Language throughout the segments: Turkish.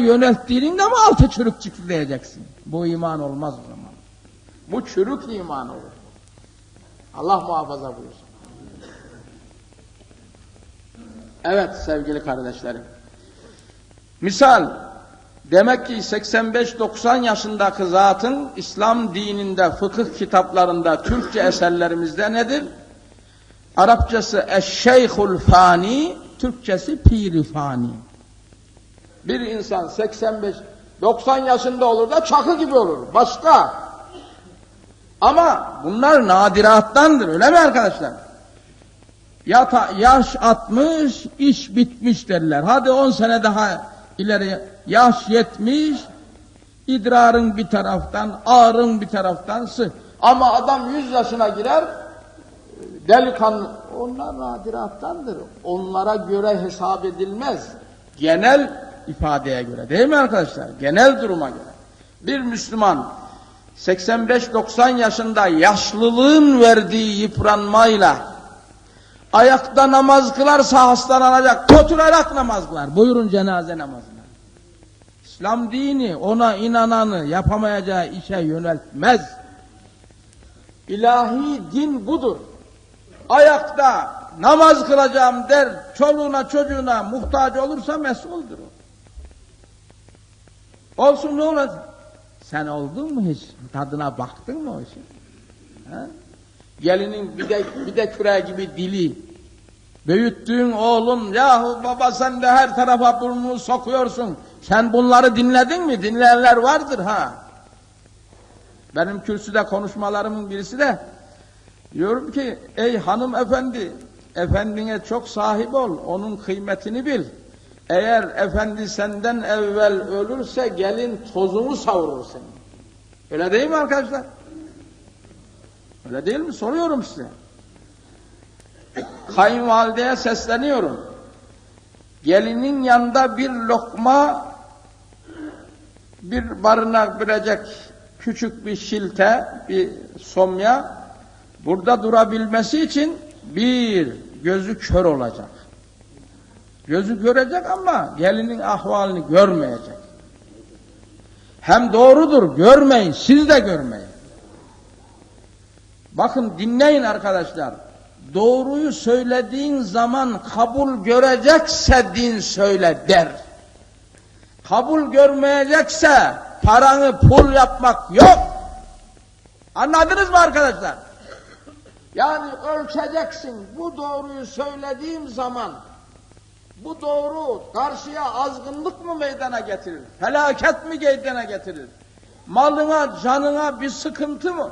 yönelttiğinin de mi altı çürük çıklayacaksin? Bu iman olmaz o zaman. Bu çürük iman olur. Allah muhafaza buyursun. Evet sevgili kardeşlerim. Misal, demek ki 85-90 yaşındaki zatın İslam dininde, fıkıh kitaplarında, Türkçe eserlerimizde nedir? Arapçası eşşeyhul fani, Türkçesi piri fani. Bir insan 85 90 yaşında olur da çakı gibi olur. Başka. Ama bunlar nadirattandır öyle mi arkadaşlar? Yata, yaş 60, iş bitmiş derler. Hadi 10 sene daha ileri yaş 70, idrarın bir taraftan, ağrın bir taraftan sı. Ama adam 100 yaşına girer, delikanlı. Onlar nadirattandır. Onlara göre hesap edilmez. Genel ifadeye göre değil mi arkadaşlar? Genel duruma göre. Bir Müslüman 85-90 yaşında yaşlılığın verdiği yıpranmayla ayakta namaz kılarsa hastalanacak, oturarak namaz kılar. Buyurun cenaze namazına. İslam dini ona inananı yapamayacağı işe yöneltmez. İlahi din budur. Ayakta namaz kılacağım der, çoluğuna çocuğuna muhtaç olursa mesuldür o. Olsun ne olacak? Sen oldun mu hiç? Tadına baktın mı o işin? Ha? Gelinin bir de, bir de küre gibi dili. Büyüttüğün oğlun, yahu baba sen de her tarafa burnunu sokuyorsun. Sen bunları dinledin mi? Dinleyenler vardır ha. Benim kürsüde konuşmalarımın birisi de diyorum ki ey hanımefendi efendine çok sahip ol onun kıymetini bil. Eğer efendi senden evvel ölürse gelin tozunu savurur seni. Öyle değil mi arkadaşlar? Öyle değil mi? Soruyorum size. Kayınvalideye sesleniyorum. Gelinin yanında bir lokma bir barınabilecek küçük bir şilte, bir somya burada durabilmesi için bir gözü kör olacak. Gözü görecek ama gelinin ahvalini görmeyecek. Hem doğrudur, görmeyin, siz de görmeyin. Bakın dinleyin arkadaşlar. Doğruyu söylediğin zaman kabul görecekse din söyle der. Kabul görmeyecekse paranı pul yapmak yok. Anladınız mı arkadaşlar? Yani ölçeceksin bu doğruyu söylediğim zaman bu doğru karşıya azgınlık mı meydana getirir? Felaket mi meydana getirir? Malına, canına bir sıkıntı mı?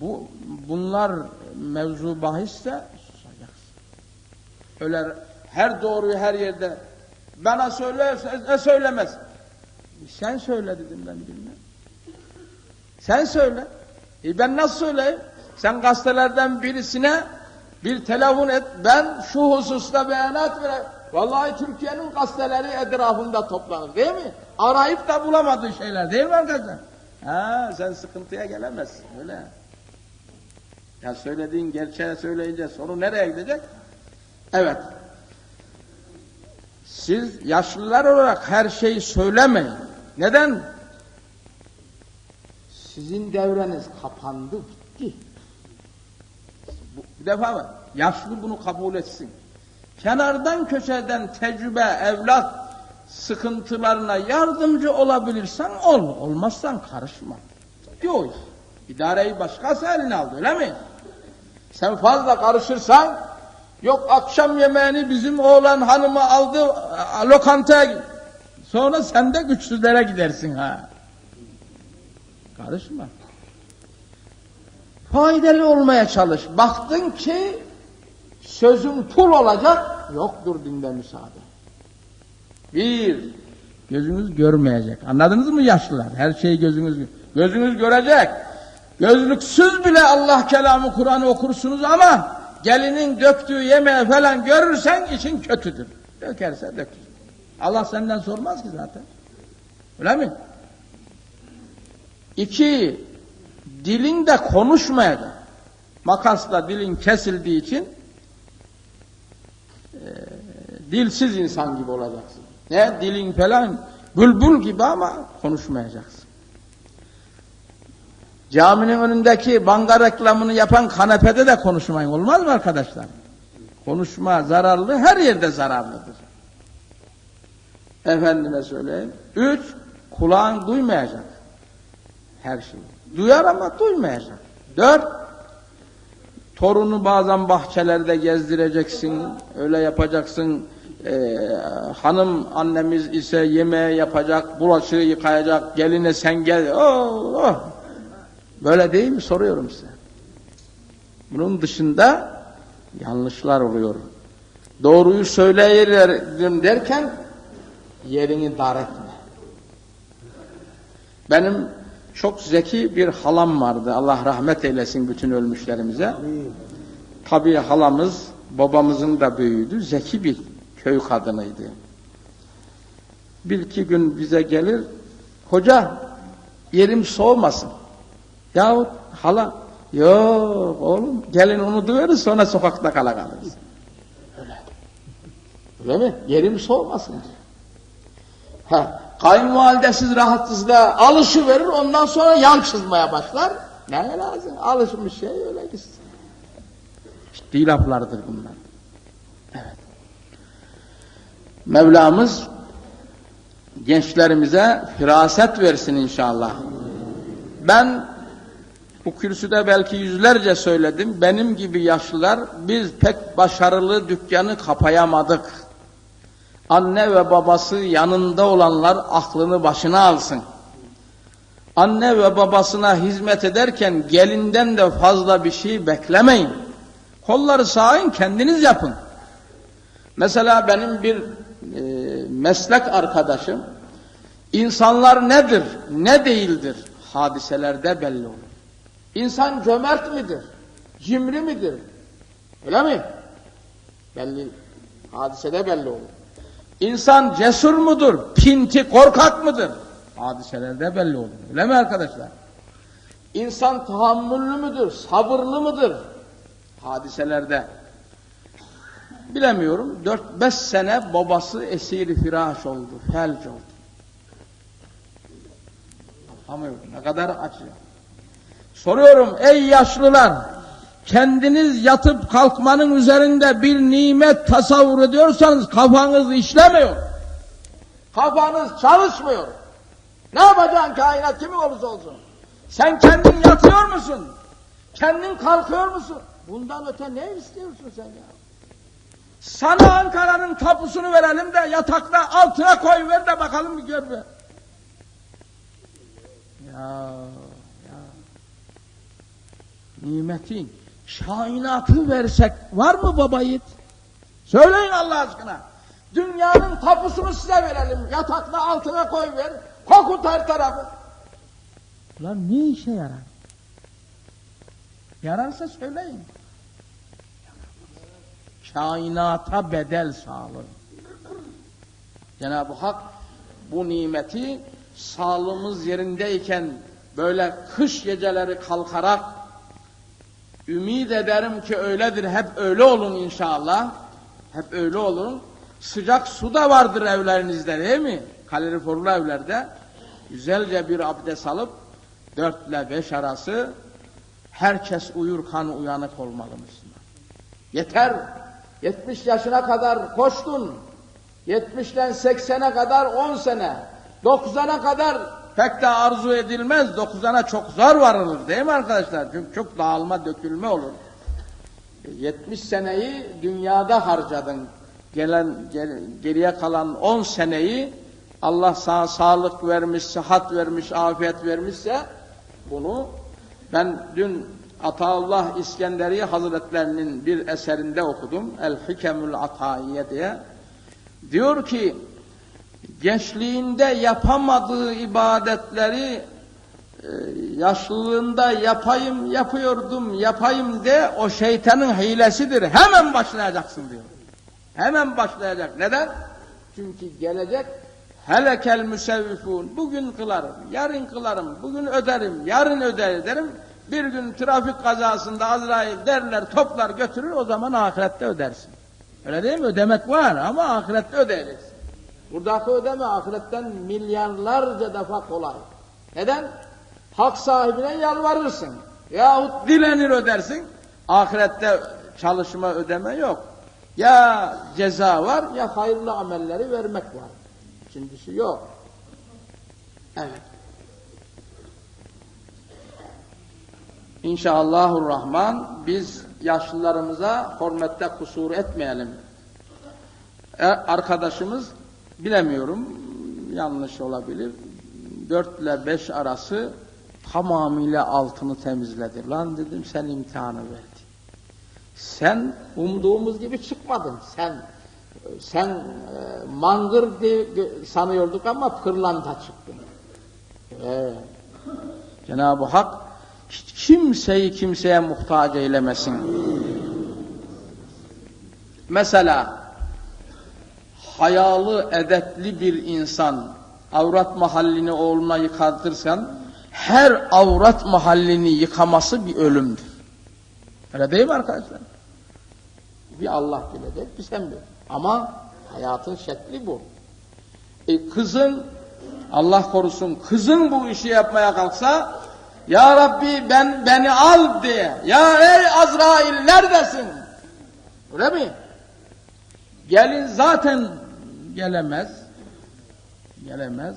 Bu bunlar mevzu bahisse susacaksın. Öyle her doğruyu her yerde bana söyle ne söylemez. Sen söyle dedim ben bilmem. Sen söyle. E ben nasıl söyleyeyim? Sen gazetelerden birisine bir telefon et, ben şu hususta beyanat vereyim. Vallahi Türkiye'nin gazeteleri etrafında toplanır değil mi? Arayıp da bulamadığı şeyler değil mi arkadaşlar? Ha, sen sıkıntıya gelemezsin öyle. Ya söylediğin gerçeği söyleyince sonu nereye gidecek? Evet. Siz yaşlılar olarak her şeyi söylemeyin. Neden? Sizin devreniz kapandı, bitti. Bu, bir defa mı? Yaşlı bunu kabul etsin. Kenardan köşeden tecrübe, evlat sıkıntılarına yardımcı olabilirsen ol. Olmazsan karışma. Diyor. İdareyi başkası eline aldı öyle mi? Sen fazla karışırsan yok akşam yemeğini bizim oğlan hanımı aldı lokantaya sonra sen de güçsüzlere gidersin ha. Karışma. Faydalı olmaya çalış. Baktın ki sözün pul olacak, yoktur dinde müsaade. Bir, gözünüz görmeyecek. Anladınız mı yaşlılar? Her şeyi gözünüz gözünüz görecek. Gözlüksüz bile Allah kelamı Kur'an'ı okursunuz ama gelinin döktüğü yemeği falan görürsen için kötüdür. Dökerse dökür. Allah senden sormaz ki zaten. Öyle mi? İki, dilin de konuşmayacak. Makasla dilin kesildiği için dilsiz insan gibi olacaksın. Ne? Dilin falan Bülbül gibi ama konuşmayacaksın. Caminin önündeki banka reklamını yapan kanepede de konuşmayın. Olmaz mı arkadaşlar? Konuşma zararlı, her yerde zararlıdır. Efendime söyleyeyim. Üç, kulağın duymayacak. Her şeyi. Duyar ama duymayacak. Dört, torunu bazen bahçelerde gezdireceksin, öyle yapacaksın. Ee, hanım annemiz ise yemeği yapacak, bulaşığı yıkayacak, geline sen gel. Oh, oh. Böyle değil mi soruyorum size. Bunun dışında yanlışlar oluyor. Doğruyu söyleyelim derken yerini dar etme. Benim çok zeki bir halam vardı. Allah rahmet eylesin bütün ölmüşlerimize. Tabii halamız babamızın da büyüğüydü. Zeki bir köy kadınıydı. Bir iki gün bize gelir. Hoca yerim soğumasın. Yahut hala yok oğlum gelin unutuveririz sonra sokakta kala kalırız. Öyle. Öyle mi? Yerim soğumasın. Ha, kayınvalidesiz rahatsızlığa alışı verir ondan sonra yan çizmeye başlar. Ne lazım? Alışmış şey öyle gitsin. Ciddi laflardır bunlar. Evet. Mevlamız gençlerimize firaset versin inşallah. Ben bu kürsüde belki yüzlerce söyledim. Benim gibi yaşlılar biz pek başarılı dükkanı kapayamadık. Anne ve babası yanında olanlar aklını başına alsın. Anne ve babasına hizmet ederken gelinden de fazla bir şey beklemeyin. Kolları sağın kendiniz yapın. Mesela benim bir e, meslek arkadaşım insanlar nedir, ne değildir hadiselerde belli olur. İnsan cömert midir? Cimri midir? Öyle mi? Belli. Hadisede belli olur. İnsan cesur mudur? Pinti, korkak mıdır? Hadiselerde belli olur. Öyle mi arkadaşlar? İnsan tahammüllü müdür? Sabırlı mıdır? Hadiselerde. Bilemiyorum. 4-5 sene babası esiri firaş oldu. Felç oldu. Anlamıyorum. Ne kadar acı. Soruyorum ey yaşlılar, kendiniz yatıp kalkmanın üzerinde bir nimet tasavvur ediyorsanız kafanız işlemiyor. Kafanız çalışmıyor. Ne yapacaksın kainat kimi olursa olsun? Sen kendin yatıyor musun? Kendin kalkıyor musun? Bundan öte ne istiyorsun sen ya? Sana Ankara'nın tapusunu verelim de yatakta altına koy ver de bakalım bir gör be. Ya nimetin kainatı versek var mı baba yiğit? Söyleyin Allah aşkına. Dünyanın tapusunu size verelim. Yatakla altına koy ver. Kokut her tarafı. Ulan ne işe yarar? Yararsa söyleyin. Kainata bedel sağlıyor. Cenab-ı Hak bu nimeti sağlığımız yerindeyken böyle kış geceleri kalkarak Ümid ederim ki öyledir. Hep öyle olun inşallah. Hep öyle olun. Sıcak su da vardır evlerinizde değil mi? Kaloriferli evlerde. Güzelce bir abdest alıp dört ile beş arası herkes uyurken uyanık olmalı Müslüman. Yeter. 70 yaşına kadar koştun. 70'ten 80'e kadar 10 sene. 90'a kadar pek de arzu edilmez. 9'ana çok zor varılır değil mi arkadaşlar? Çünkü çok dağılma, dökülme olur. 70 seneyi dünyada harcadın. Gelen geriye kalan 10 seneyi Allah sana sağlık vermiş, sıhhat vermiş, afiyet vermişse bunu ben dün Ataullah İskenderi Hazretlerinin bir eserinde okudum. El Hikemül Ataiye diye. Diyor ki gençliğinde yapamadığı ibadetleri e, yaşlılığında yapayım yapıyordum yapayım de o şeytanın hilesidir. Hemen başlayacaksın diyor. Hemen başlayacak. Neden? Çünkü gelecek helekel müsevvifun. Bugün kılarım, yarın kılarım, bugün öderim, yarın öder ederim. Bir gün trafik kazasında Azrail derler, toplar götürür, o zaman ahirette ödersin. Öyle değil mi? Ödemek var ama ahirette ödeyeceksin. Buradaki ödeme ahiretten milyarlarca defa kolay. Neden? Hak sahibine yalvarırsın. Yahut dilenir ödersin. Ahirette çalışma ödeme yok. Ya ceza var ya hayırlı amelleri vermek var. İkincisi yok. Evet. İnşallahurrahman biz yaşlılarımıza hürmette kusur etmeyelim. E, arkadaşımız bilemiyorum yanlış olabilir. 4 ile 5 arası tamamıyla altını temizledi. Lan dedim sen imtihanı verdin. Sen umduğumuz gibi çıkmadın. Sen sen e, mangır diye sanıyorduk ama pırlanta çıktın. Evet. Cenab-ı Hak kimseyi kimseye muhtaç eylemesin. Mesela hayalı, edepli bir insan avrat mahallini oğluna yıkatırsan her avrat mahallini yıkaması bir ölümdür. Öyle değil mi arkadaşlar? Bir Allah bilecek, bir sen bil. Ama hayatın şekli bu. E kızın, Allah korusun, kızın bu işi yapmaya kalksa, Ya Rabbi ben beni al diye, Ya ey Azrail neredesin? Öyle mi? Gelin zaten gelemez. Gelemez.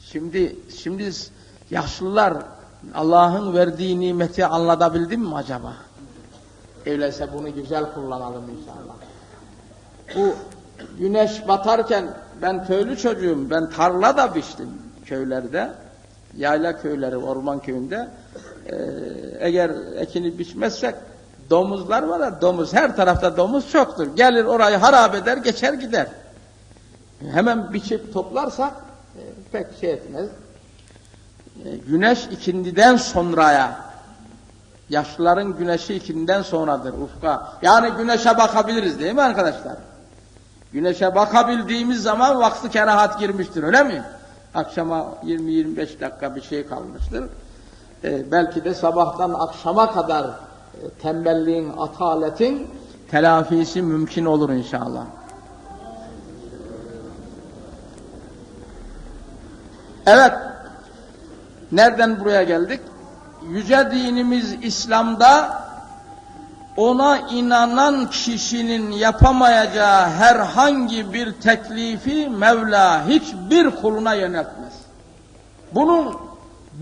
Şimdi şimdi yaşlılar Allah'ın verdiği nimeti anlatabildim mi acaba? Öyleyse bunu güzel kullanalım inşallah. Bu güneş batarken ben köylü çocuğum. Ben tarla da biçtim köylerde. Yayla köyleri, orman köyünde. Ee, eğer ekini biçmezsek domuzlar var ya domuz her tarafta domuz çoktur. Gelir orayı harap eder geçer gider. Hemen biçip toplarsak e, pek şey etmez. E, güneş ikindiden sonraya yaşlıların güneşi ikindiden sonradır ufka. Yani güneşe bakabiliriz değil mi arkadaşlar? Güneşe bakabildiğimiz zaman vakti kerahat girmiştir öyle mi? Akşama 20-25 dakika bir şey kalmıştır. E, belki de sabahtan akşama kadar tembelliğin, ataletin telafisi mümkün olur inşallah. Evet, nereden buraya geldik? Yüce dinimiz İslam'da ona inanan kişinin yapamayacağı herhangi bir teklifi Mevla hiçbir kuluna yöneltmez. Bunun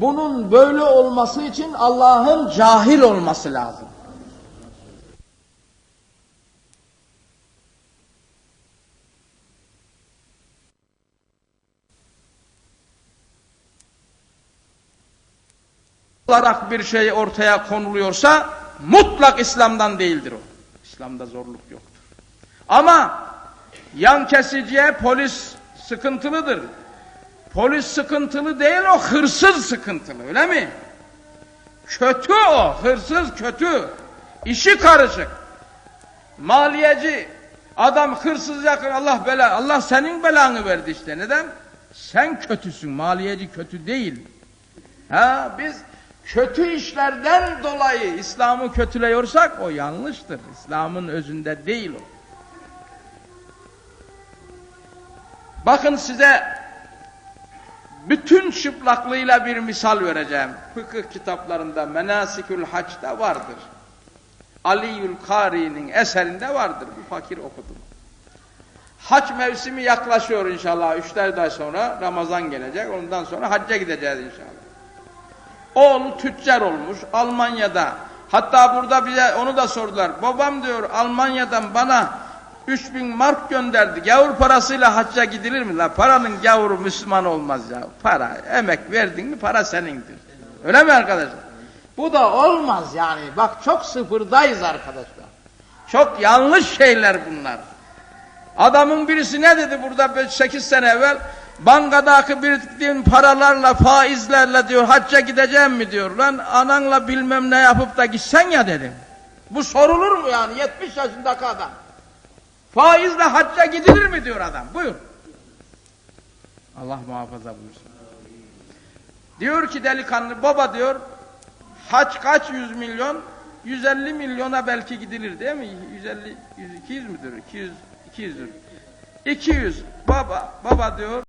bunun böyle olması için Allah'ın cahil olması lazım. Olarak bir şey ortaya konuluyorsa mutlak İslam'dan değildir o. İslam'da zorluk yoktur. Ama yan kesiciye polis sıkıntılıdır. Polis sıkıntılı değil o hırsız sıkıntılı öyle mi? Kötü o hırsız kötü. İşi karışık. Maliyeci adam hırsız yakın Allah bela Allah senin belanı verdi işte neden? Sen kötüsün maliyeci kötü değil. Ha biz kötü işlerden dolayı İslam'ı kötüleyorsak o yanlıştır. İslam'ın özünde değil o. Bakın size bütün çıplaklığıyla bir misal vereceğim. Fıkıh kitaplarında Menasikül Haç'ta vardır. Aliyül Kari'nin eserinde vardır. Bu fakir okudum. Haç mevsimi yaklaşıyor inşallah. Üç dört ay sonra Ramazan gelecek. Ondan sonra hacca gideceğiz inşallah. Oğlu tüccar olmuş Almanya'da. Hatta burada bize onu da sordular. Babam diyor Almanya'dan bana 3000 mark gönderdi. Gavur parasıyla hacca gidilir mi? La paranın gavuru Müslüman olmaz ya. Para, emek verdin mi para senindir. Öyle mi arkadaşlar? Bu da olmaz yani. Bak çok sıfırdayız arkadaşlar. Çok yanlış şeyler bunlar. Adamın birisi ne dedi burada 8 sene evvel? Bankadaki biriktirdiğin paralarla, faizlerle diyor hacca gideceğim mi diyor. Lan ananla bilmem ne yapıp da gitsen ya dedim. Bu sorulur mu yani 70 yaşındaki adam? Faizle hacca gidilir mi diyor adam. Buyur. Allah muhafaza buyursun. Diyor ki delikanlı baba diyor hac kaç yüz milyon? 150 milyona belki gidilir değil mi? 150, 100, 200 müdür? 200, 200'dür. 200 baba baba diyor